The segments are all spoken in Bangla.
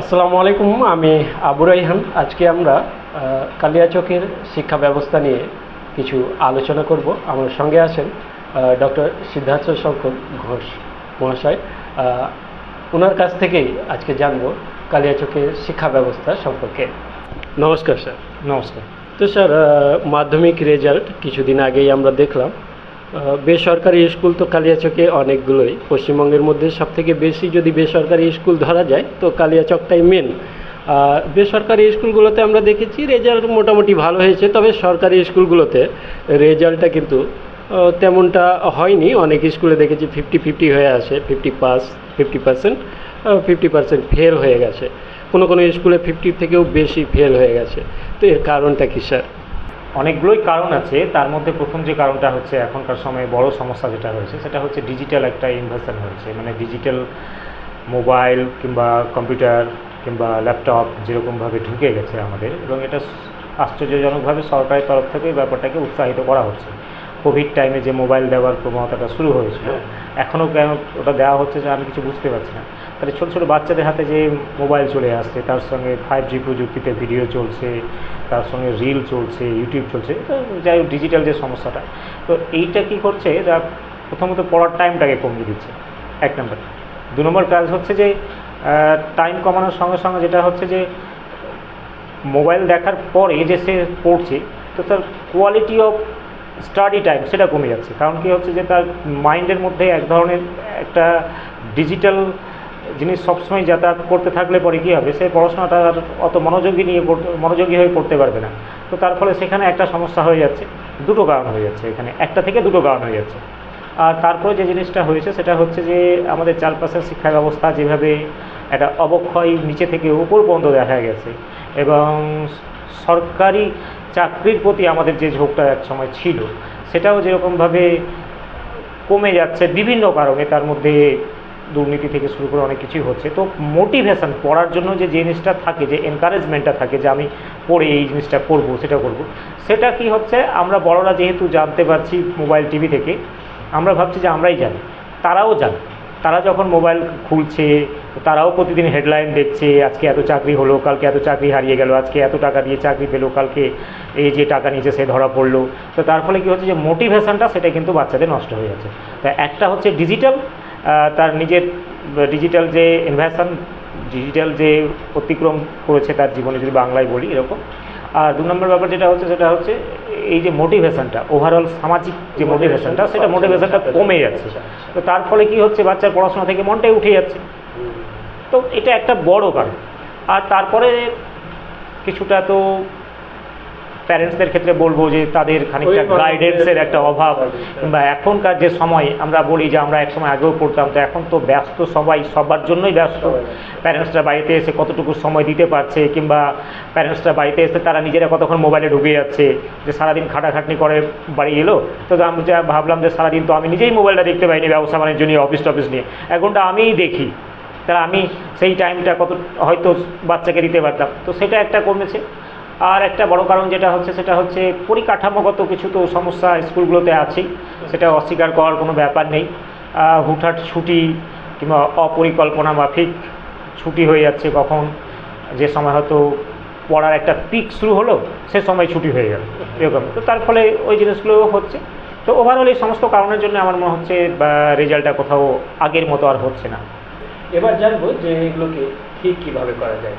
আসসালামু আলাইকুম আমি আবু রাইহান। আজকে আমরা কালিয়াচকের শিক্ষা ব্যবস্থা নিয়ে কিছু আলোচনা করব। আমার সঙ্গে আছেন ডক্টর সিদ্ধার্থ শঙ্কর ঘোষ মহাশয়। ওনার কাছ থেকেই আজকে জানব কালিয়াচকের শিক্ষা ব্যবস্থা সম্পর্কে। নমস্কার স্যার। নমস্কার। তো স্যার মাধ্যমিক রেজাল্ট কিছুদিন আগেই আমরা দেখলাম। বেসরকারি স্কুল তো কালিয়াচকে অনেকগুলোই। পশ্চিমবঙ্গের মধ্যে সবথেকে বেশি যদি বেসরকারি স্কুল ধরা যায়, তো কালিয়াচকটাই মেন আর বেসরকারি স্কুলগুলোতে আমরা দেখেছি রেজাল্ট মোটামুটি ভালো হয়েছে, তবে সরকারি স্কুলগুলোতে রেজাল্টটা কিন্তু তেমনটা হয়নি। অনেক স্কুলে দেখেছি ফিফটি ফিফটি হয়ে আসে fifty pass fifty percent fifty percent fail হয়ে গেছে। কোনো কোনো স্কুলে ফিফটির থেকেও বেশি ফেল হয়ে গেছে। তো এর কারণটা কি স্যার অনেকগুলোই কারণ আছে। তার মধ্যে প্রথম যে কারণটা হচ্ছে এখনকার সময়ে বড় সমস্যা যেটা হয়েছে, সেটা হচ্ছে ডিজিটাল একটা ইনভেশন হয়েছে। মানে ডিজিটাল মোবাইল কিংবা কম্পিউটার কিংবা ল্যাপটপ যেরকমভাবে ঢুকে গেছে আমাদের, এবং এটা আশ্চর্যজনকভাবে সরকারের তরফ থেকে ব্যাপারটাকে উৎসাহিত করা হচ্ছে। কোভিড টাইমে যে মোবাইল দেওয়ার প্রবণতাটা শুরু হয়েছিল এখনও কেন ওটা দেওয়া হচ্ছে যে আমি কিছু বুঝতে পারছি না। তাহলে ছোটো ছোটো বাচ্চাদের হাতে যে মোবাইল চলে আসছে, তার সঙ্গে ফাইভ জি প্রযুক্তিতে ভিডিও চলছে, তার সঙ্গে রিল চলছে ইউটিউব চলছে যাই হোক ডিজিটাল যে সমস্যাটা, তো এইটা কী করছে? যা প্রথমত পড়ার টাইমটাকে কমিয়ে দিচ্ছে। এক নম্বর দু নম্বর কাজ হচ্ছে যে টাইম কমানোর সঙ্গে সঙ্গে যেটা হচ্ছে যে মোবাইল দেখার পরে যে সে পড়ছে, তো তার কোয়ালিটি অফ স্টাডি টাইম সেটা কমে যাচ্ছে। কারণ কি হচ্ছে যে তার মাইন্ডের মধ্যে এক ধরনের একটা ডিজিটাল জিনিস সবসময় যাতায়াত করতে থাকলে পরে কী হবে? সে পড়াশোনাটা অত মনোযোগী নিয়ে মনোযোগী হয়ে পড়তে পারবে না। তো তার ফলে সেখানে একটা সমস্যা হয়ে যাচ্ছে, দুটো কারণ হয়ে যাচ্ছে এখানে। একটা থেকে দুটো কারণ হয়ে যাচ্ছে। আর তারপরে যে জিনিসটা হয়েছে, সেটা হচ্ছে যে আমাদের চারপাশের শিক্ষা ব্যবস্থা যেভাবে একটা অবক্ষয় নিচে থেকে উপর পর্যন্ত দেখা গেছে এবং সরকারি চাকরির প্রতি আমাদের যে ঝোঁকটা এক সময় ছিল, সেটাও যেরকমভাবে কমে যাচ্ছে বিভিন্ন কারণে, তার মধ্যে দুর্নীতি থেকে শুরু করে অনেক কিছুই হচ্ছে। তো মোটিভেশন পড়ার জন্য যে জিনিসটা থাকে, যে এনকারেজমেন্টটা থাকে, যে আমি পড়ে এই জিনিসটা করব, সেটা করব, সেটা কি হচ্ছে, আমরা বড়রা যেহেতু জানতে পারছি মোবাইল টিভি থেকে, আমরা ভাবছি যে আমরাই জানি, তারাও জানে। তারা যখন মোবাইল খুলছে, তারাও প্রতিদিন হেডলাইন দেখছে, আজকে এত চাকরি হলো, কালকে এত চাকরি হারিয়ে গেল, আজকে এত টাকা দিয়ে চাকরি পেল, কালকে এই যে টাকা নিচে সে ধরা পড়ল। তো তার ফলে কী হচ্ছে যে মোটিভেশনটা সেটা কিন্তু বাচ্চাদের নষ্ট হয়ে যাচ্ছে। তা একটা হচ্ছে ডিজিটাল তার নিজের ডিজিটাল যে ইনভেশন ডিজিটাল যে অতিক্রম করেছে তার জীবনে যদি বাংলায় বলি এরকম আর দু নম্বর ব্যাপার যেটা হচ্ছে সেটা হচ্ছে এই যে মোটিভেশনটা ওভারঅল সামাজিক যে মোটিভেশনটা সেটা মোটিভেশনটা কমে যাচ্ছে। তো তার ফলে কি হচ্ছে বাচ্চার পড়াশোনা থেকে মনটাই উঠে যাচ্ছে। তো এটা একটা বড় কারণ। আর তারপরে কিছুটা তো প্যারেন্টসদের ক্ষেত্রে বলব যে তাদের খানিকটা গাইডেন্সের একটা অভাব। কিংবা এখনকার যে সময় আমরা বলি যে আমরা এক সময় আগেও পড়তাম তো এখন তো ব্যস্ত সবাই সবার জন্যই ব্যস্ত। প্যারেন্টসরা বাড়িতে এসে কতটুকু সময় দিতে পারছে কিংবা প্যারেন্টসরা বাড়িতে এসে তারা নিজেরা কতক্ষণ মোবাইলে ঢুকে যাচ্ছে যে সারাদিন খাটাখাটনি করে বাড়ি এলো। তো আমি যা ভাবলাম যে সারাদিন তো আমি নিজেই মোবাইলটা দেখতে পাইনি ব্যবসা বাণিজ্য নিয়ে অফিস টফিস নিয়ে। এখনটা আমিই দেখি তাহলে আমি সেই টাইমটা কত হয়তো বাচ্চাকে দিতে পারতাম। তো সেটা একটা কমেছে। আর একটা বড় কারণ যেটা হচ্ছে, সেটা হচ্ছে পরিকাঠামোগত কিছু তো সমস্যা স্কুলগুলোতে আছেই, সেটা অস্বীকার করার কোনো ব্যাপার নেই। হুটহাট ছুটি কিংবা অপরিকল্পনা মাফিক ছুটি হয়ে যাচ্ছে কখন, যে সময় হয়তো পড়ার একটা পিক শুরু হলো, সে সময় ছুটি হয়ে গেল। এরকম। তো তার ফলে ওই জিনিসগুলো হচ্ছে। তো ওভারঅল এই সমস্ত কারণের জন্য আমার মনে হচ্ছে রেজাল্টটা কোথাও আগের মতো আর হচ্ছে না। এবার জানব যে এগুলোকে ঠিক কীভাবে করা যায়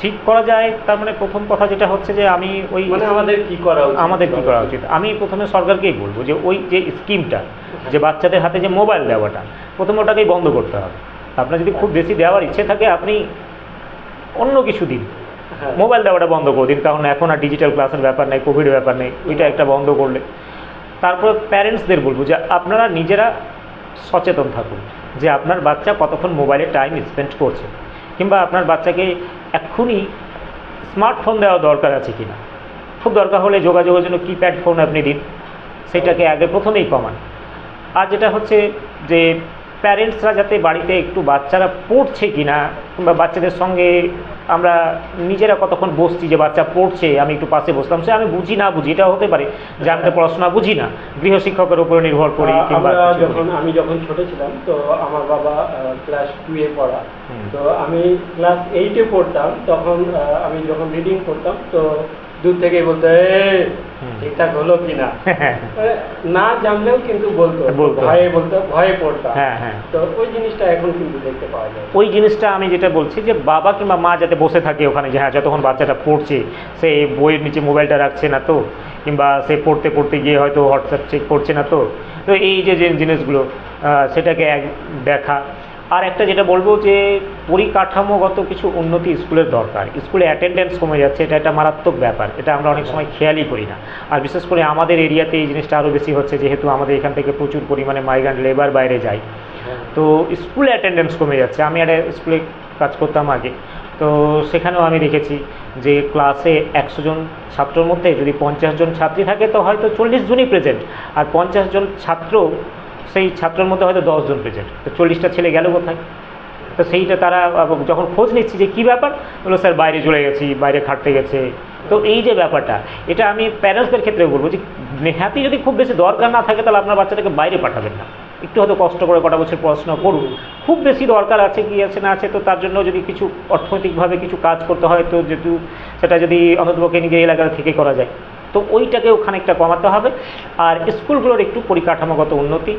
ঠিক করা যায় তার মানে প্রথম কথা যেটা হচ্ছে যে আমি ওই মানে আমাদের কি করা উচিত? আমাদের কী করা উচিত? আমি প্রথমে সরকারকেই বলব যে ওই যে স্কিমটা যে বাচ্চাদের হাতে যে মোবাইল দেওয়াটা প্রথমে ওটাকেই বন্ধ করতে হবে। আপনার যদি খুব বেশি দেওয়ার ইচ্ছে থাকে আপনি অন্য কিছু দিন। হ্যাঁ। মোবাইল দেওয়াটা বন্ধ করে দিন কারণ এখন আর ডিজিটাল ক্লাসের ব্যাপার নেই কোভিড ব্যাপার নেই ওইটা একটা বন্ধ করলে। তারপর প্যারেন্টসদের বলব যে আপনারা নিজেরা সচেতন থাকুন যে আপনার বাচ্চা কতক্ষণ মোবাইলে টাইম স্পেন্ড করছে কিংবা আপনার বাচ্চাকে এক্ষুনি স্মার্টফোন দেওয়া দরকার আছে কিনা? খুব দরকার হলে যোগাযোগের জন্য কিপ্যাড ফোন আপনি দিন। সেটাকে আগে প্রথমেই কমান। আর যেটা হচ্ছে যে প্যারেন্টসরা যাতে বাড়িতে একটু বাচ্চারা পড়ছে কিনা কিংবা বাচ্চাদের সঙ্গে আমরা নিজেরা কতক্ষণ বসছি যে বাচ্চা পড়ছে আমি একটু পাশে বসলাম সে আমি বুঝি না বুঝি এটা হতে পারে যে আমি তো পড়াশোনা বুঝি না গৃহশিক্ষকের উপরে নির্ভর করি কিংবা। যখন আমি যখন ছোট ছিলাম তো আমার বাবা ক্লাস টু এ পড়া তো আমি ক্লাস এইটে পড়তাম তখন আমি যখন রিডিং করতাম তো দূর থেকে বলতো "এই, হুম। ঠিকঠাক হলো কিনা? না জানলেও কিন্তু বলতো। ভয়ে বলতো ভয়ে পড়তাম হ্যাঁ হ্যাঁ। তো ওই জিনিসটা এখন কিন্তু দেখতে পাওয়া যায়। ওই জিনিসটা আমি যেটা বলছি যে বাবা কিংবা মা যাতে বসে থাকে ওখানে যে হ্যাঁ যতক্ষণ বাচ্চাটা পড়ছে সে বইয়ের নিচে মোবাইলটা রাখছে না তো কিংবা সে পড়তে পড়তে গিয়ে হয়তো হোয়াটসঅ্যাপ চেক করছে না তো তো এই যে যে জিনিসগুলো সেটাকে এক দেখা আর একটা যেটা বলব যে পরিকাঠামোগত কিছু উন্নতি স্কুলের দরকার। স্কুলে অ্যাটেন্ডেন্স কমে যাচ্ছে, এটা একটা মারাত্মক ব্যাপার। এটা আমরা অনেক সময় খেয়ালই করি না। আর বিশেষ করে আমাদের এরিয়াতে এই জিনিসটা আরও বেশি হচ্ছে, যেহেতু আমাদের এখান থেকে প্রচুর পরিমাণে মাইগ্রান্ট লেবার বাইরে যায়। তো স্কুলে অ্যাটেন্ডেন্স কমে যাচ্ছে। আমি একটা স্কুলে কাজ করতাম আগে। তো সেখানেও আমি দেখেছি যে ক্লাসে একশো জন ছাত্রর মধ্যে যদি পঞ্চাশ জন ছাত্রী থাকে, তো হয়তো চল্লিশ জনই প্রেজেন্ট আর পঞ্চাশ জন ছাত্র সেই ছাত্রের মধ্যে হয়তো দশজন প্রেজেন্ট তো চল্লিশটা ছেলে গেল কোথায়? তো সেইটা তারা যখন খোঁজ নিচ্ছি যে কী ব্যাপার? বলল, স্যার, বাইরে চলে গেছি, বাইরে খাটতে গেছে। তো এই যে ব্যাপারটা, এটা আমি প্যারেন্টসদের ক্ষেত্রে বলব যে, নেহাতি যদি খুব বেশি দরকার না থাকে, তাহলে আপনার বাচ্চাটাকে বাইরে পাঠাবেন না। একটু হয়তো কষ্ট করে কটা বছর পড়াশোনা করুন। খুব বেশি দরকার আছে কি আছে না আছে, তো তার জন্য যদি কিছু অর্থনৈতিকভাবে কিছু কাজ করতে হয়, তো যেহেতু সেটা যদি অন্ততপক্ষে নিজের এলাকা থেকে করা যায়। তো ওইটাকেও খানিকটা কমাতে হবে। আর স্কুলগুলোর একটু পরিকাঠামোগত উন্নতি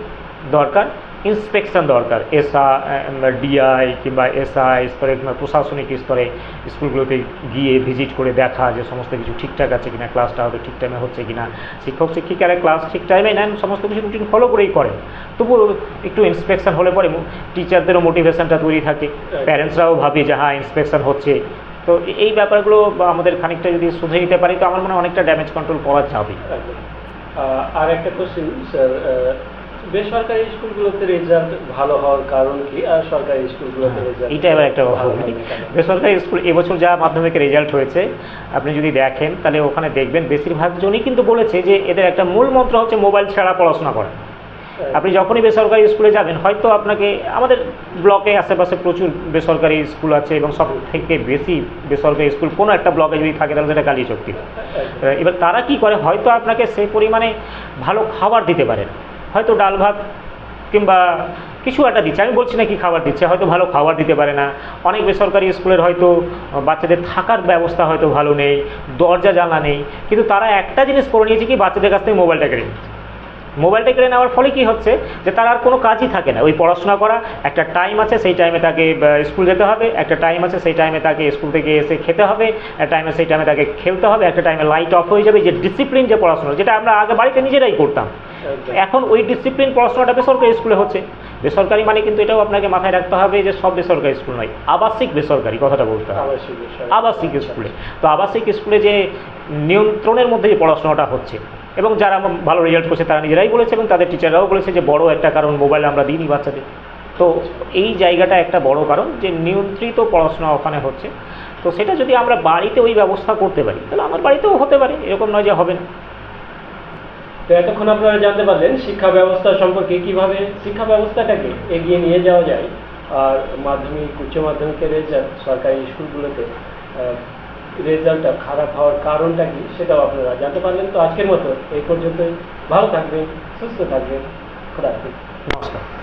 দরকার ইন্সপেকশন দরকার। এসা ডিআই কিংবা এসআই স্তরে কিংবা প্রশাসনিক স্তরে স্কুলগুলোতে গিয়ে ভিজিট করে দেখা যে সমস্ত কিছু ঠিকঠাক আছে কিনা ক্লাসটা হয়তো ঠিক টাইমে হচ্ছে কিনা। শিক্ষক শিক্ষিকারা ক্লাস ঠিক টাইমে নেন সমস্ত কিছু রুটিন ফলো করেই করেন। তবুও একটু ইন্সপেকশন হলে পরে টিচারদেরও মোটিভেশনটা তৈরি থাকে। প্যারেন্টসরাও ভাবে যে হ্যাঁ ইন্সপেকশন হচ্ছে। তো এই ব্যাপারগুলো আমাদের খানিকটা যদি শুধরে দিতে পারি তো আমার মনে হয় অনেকটা ড্যামেজ কন্ট্রোল করা যাবে। আর একটা কোশ্চেন স্যার বেসরকারি স্কুলগুলোতে রেজাল্ট ভালো হওয়ার কারণ কি? আর সরকারি স্কুলগুলোতে রেজাল্ট এইটা এবার একটা বলি বেসরকারি স্কুল এবছর যা মাধ্যমিকের রেজাল্ট হয়েছে আপনি যদি দেখেন তাহলে ওখানে দেখবেন বেশিরভাগ জনই কিন্তু বলেছে যে এদের একটা মূল মন্ত্র হচ্ছে মোবাইল ছাড়া পড়াশোনা করা। আপনি যখনই বেসরকারি স্কুলে যাবেন, হয়তো আপনাকে আমাদের ব্লকে, আশেপাশে প্রচুর বেসরকারি স্কুল আছে এবং সব থেকে বেশি বেসরকারি স্কুল কোনো একটা ব্লকে যদি থাকে, তাহলে সেটা কালীচক্তি এবার তারা কি করে? হয়তো আপনাকে সেই পরিমাণে ভালো খাবার দিতে পারেন। হয়তো ডাল ভাত কিংবা কিছু একটা দিচ্ছে। আমি বলছি না কি খাবার দিচ্ছে, হয়তো ভালো খাবার দিতে পারে না। অনেক বেসরকারি স্কুলের হয়তো বাচ্চাদের থাকার ব্যবস্থা হয়তো ভালো নেই, দরজা জানা নেই। কিন্তু তারা একটা জিনিস করে নিয়েছে কি, বাচ্চাদের কাছ থেকে মোবাইলটা কেড়ে নিচ্ছে। মোবাইলটা কেড়ে নেওয়ার ফলে কি হচ্ছে যে তার আর কোনো কাজই থাকে না। ওই পড়াশোনা করা একটা টাইম আছে সেই টাইমে তাকে স্কুল যেতে হবে একটা টাইম আছে সেই টাইমে তাকে স্কুল থেকে এসে খেতে হবে একটা টাইমে সেই টাইমে তাকে খেলতে হবে একটা টাইমে লাইট অফ হয়ে যাবে যে ডিসিপ্লিন যে পড়াশোনা যেটা আমরা আগে বাড়িতে নিজেরাই করতাম। এখন ওই ডিসিপ্লিন পড়াশোনাটা বেসরকারি স্কুলে হচ্ছে। বেসরকারি মানে কিন্তু এটাও আপনাকে মাথায় রাখতে হবে যে সব বেসরকারি স্কুল নয় আবাসিক বেসরকারি কথাটা বলতে হবে। আবাসিক স্কুলে তো আবাসিক স্কুলে যে নিয়ন্ত্রণের মধ্যে যে পড়াশোনাটা হচ্ছে এবং যারা ভালো রেজাল্ট করছে তারা নিজেরাই বলেছে এবং তাদের টিচাররাও বলেছে যে বড় একটা কারণ মোবাইল আমরা দিইনি বাচ্চাদের। তো এই জায়গাটা একটা বড় কারণ যে নিয়ন্ত্রিত পড়াশোনা ওখানে হচ্ছে। তো সেটা যদি আমরা বাড়িতে ওই ব্যবস্থা করতে পারি, তাহলে আমার বাড়িতেও হতে পারে, এরকম নয় যে হবে না। তো এতক্ষণ আপনারা জানতে পারলেন শিক্ষা ব্যবস্থা সম্পর্কে কীভাবে শিক্ষা ব্যবস্থাটাকে এগিয়ে নিয়ে যাওয়া যায়। আর মাধ্যমিক, উচ্চ মাধ্যমিকের রেজাল্ট সরকারি স্কুলগুলোতে রেজাল্টটা খারাপ হওয়ার কারণটা কি সেটাও আপনারা জানতে পারলেন। তো আজকের মতো এই পর্যন্তই। ভালো থাকবেন, সুস্থ থাকবেন। হাফেজ। নমস্কার।